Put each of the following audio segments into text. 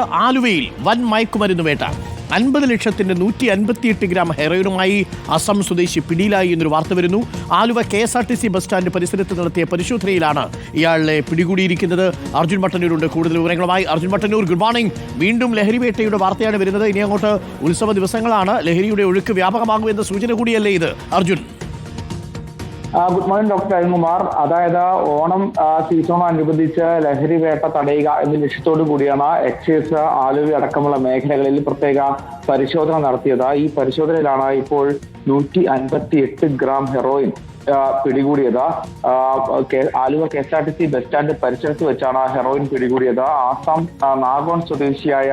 ആലുവയിൽ വൻ മയക്കുമരുന്ന് വേട്ട. അൻപത് ലക്ഷത്തിന്റെ നൂറ്റി അൻപത്തിയെട്ട് ഗ്രാം ഹെറോയിനുമായി അസം സ്വദേശി പിടിയിലായി എന്നൊരു വാർത്ത വരുന്നു. Aluva K S R T C bus stand പരിസരത്ത് നടത്തിയ പരിശോധനയിലാണ് ഇയാളെ പിടികൂടിയിരിക്കുന്നത്. അർജുൻ മട്ടന്നൂരുണ്ട് കൂടുതൽ വിവരങ്ങളുമായി അർജുൻ മട്ടന്നൂർ ഗുഡ് മോർണിംഗ് വീണ്ടും ലഹരി വേട്ടയുടെ വാർത്തയാണ് വരുന്നത്. ഇനി അങ്ങോട്ട് ഉത്സവ ദിവസങ്ങളാണ്. ലഹരിയുടെ ഒഴുക്ക് വ്യാപകമാകുമെന്ന സൂചന കൂടിയല്ലേ ഇത്? Arjun. Good morning doctor Arunkumar. അതായത് ഓണം സീസണോടനുബന്ധിച്ച് ലഹരി വേട്ട തടയുക എന്ന ലക്ഷ്യത്തോടു കൂടിയാണ് എക്സൈസ് ആലുവ അടക്കമുള്ള മേഖലകളിൽ പ്രത്യേക പരിശോധന നടത്തിയത്. ഈ പരിശോധനയിലാണ് ഇപ്പോൾ നൂറ്റി അൻപത്തി എട്ട് ഗ്രാം ഹെറോയിൻ പിടികൂടിയത്. Aluva K S R T C bus stand പരിസരത്ത് വെച്ചാണ് ഹെറോയിൻ പിടികൂടിയത്. ആസാം നാഗോൺ സ്വദേശിയായ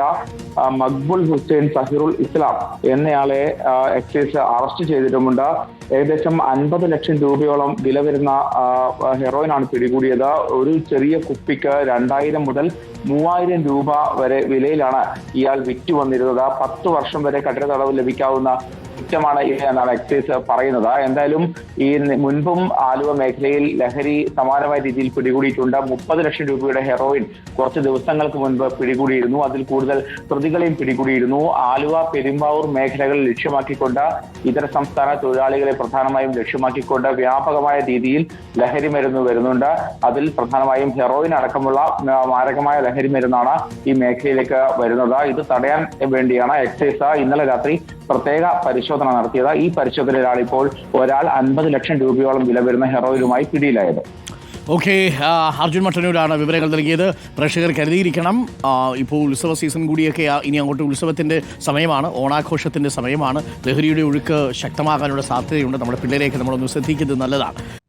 മക്ബുൽ ഹുസൈൻ സഹിറുൽ ഇസ്ലാം എന്നയാളെ എക്സൈസ് അറസ്റ്റ് ചെയ്തിട്ടുമുണ്ട്. ഏകദേശം അൻപത് ലക്ഷം രൂപയോളം വില വരുന്ന ഹെറോയിനാണ് പിടികൂടിയത്. ഒരു ചെറിയ കുപ്പിക്ക് രണ്ടായിരം മുതൽ മൂവായിരം രൂപ വരെ വിലയിലാണ് ഇയാൾ വിറ്റു വന്നിരുന്നത്. പത്ത് വർഷം വരെ കഠിന തടവ് ലഭിക്കാവുന്ന കുറ്റമാണ് എന്നാണ് എക്സൈസ് പറയുന്നത്. എന്തായാലും ഈ മുൻപും ആലുവ മേഖലയിൽ ലഹരി സമാനമായ രീതിയിൽ പിടികൂടിയിട്ടുണ്ട്. മുപ്പത് ലക്ഷം രൂപയുടെ ഹെറോയിൻ കുറച്ച് ദിവസങ്ങൾക്ക് മുൻപ് പിടികൂടിയിരുന്നു. അതിൽ കൂടുതൽ പ്രതികളെയും പിടികൂടിയിരുന്നു. ആലുവ പെരുമ്പാവൂർ മേഖലകൾ ലക്ഷ്യമാക്കിക്കൊണ്ട് ഇതര സംസ്ഥാന തൊഴിലാളികളെ പ്രധാനമായും ലക്ഷ്യമാക്കിക്കൊണ്ട് വ്യാപകമായ രീതിയിൽ ലഹരി മരുന്ന് വരുന്നുണ്ട്. അതിൽ പ്രധാനമായും ഹെറോയിൻ അടക്കമുള്ള മാരകമായ ലഹരി മരുന്നാണ് ഈ മേഖലയിലേക്ക് വരുന്നത്. ഇത് തടയാൻ വേണ്ടിയാണ് എക്സൈസ് ഇന്നലെ രാത്രി പ്രത്യേക പരിശോധന നടത്തിയത്. ഈ പരിശോധനയിലാണ് ഇപ്പോൾ ഒരാൾ അൻപത് ലക്ഷം രൂപയോളം വില വരുന്ന ഹെറോയിലുമായി പിടിയിലായത്. ഓക്കെ അർജുൻ മട്ടന്നൂരാണ് വിവരങ്ങൾ നൽകിയത്. പ്രേക്ഷകർ കരുതിയിരിക്കണം. ഇപ്പോൾ ഉത്സവ സീസൺ കൂടിയൊക്കെ ഇനി അങ്ങോട്ട് ഉത്സവത്തിന്റെ സമയമാണ് ഓണാഘോഷത്തിന്റെ സമയമാണ്. ലഹരിയുടെ ഒഴുക്ക് ശക്തമാകാനുള്ള സാധ്യതയുണ്ട്. നമ്മുടെ പിള്ളേരെയൊക്കെ നമ്മളൊന്ന് ശ്രദ്ധിക്കുന്നത് നല്ലതാണ്.